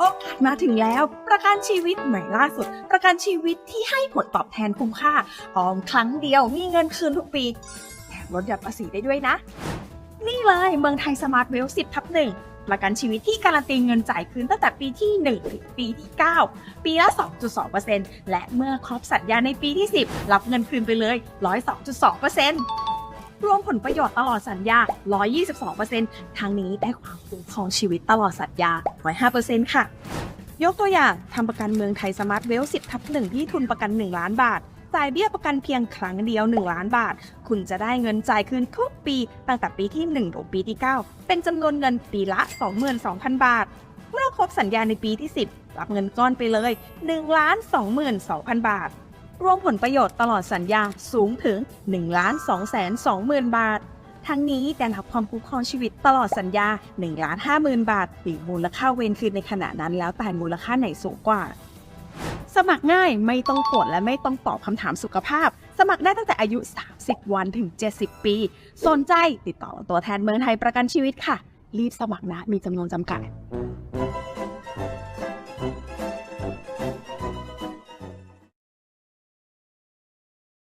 โอกาสมาถึงแล้ว ประกันชีวิตใหม่ล่าสุด ประกันชีวิตที่ให้ผลตอบแทนคุ้มค่า ออมครั้งเดียวมีเงินคืนทุกปีแถมลดหย่อนภาษีได้ด้วยนะ นี่เลยเมืองไทยสมาร์ทเวล10ทับหนึ่งประกันชีวิตที่การันตีเงินจ่ายคืนตั้งแต่ปีที่ 1 ถึงปีที่ 9 ปีละ 2.2%และเมื่อครบสัญญาในปีที่ 10 รับเงินคืนไปเลย 102.2% รวมผลประโยชน์ตลอดสัญญา 122%ทางนี้ได้ความคุ้มครองชีวิตตลอดสัญญา 105%ค่ะ ยกตัวอย่างทำประกันเมืองไทยสมาร์ทเวล 10 ทับ1ที่ทุนประกัน 1 ล้านบาทจ่ายเบี้ยประกันเพียงครั้งเดียว 1 ล้านบาท คุณจะได้เงินจ่ายคืนทุกปี ตั้งแต่ปีที่1ถึงปีที่ 9 เป็นจำนวนเงินปีละ 22,000 บาท เมื่อครบสัญญาในปีที่ 10 รับเงินก้อนไปเลย1ล้าน22,000 บาท รวมผลประโยชน์ตลอดสัญญาสูงถึง 1,220,000 บาท ทั้งนี้ได้รับความคุ้มครองชีวิตตลอดสัญญา 1 5 0 0 0 0 บาทหรือมูลค่าเวรคืนในขณะนั้นแล้วแต่มูลค่าไหนสูงกว่า สมัครง่ายไม่ต้องกดและไม่ต้องตอบคำถามสุขภาพ สมัครได้ตั้งแต่อายุ 30 วันถึง 70 ปี สนใจติดต่อตัวแทนเมืองไทยประกันชีวิตค่ะ รีบสมัครนะมีจำนวนจำกัด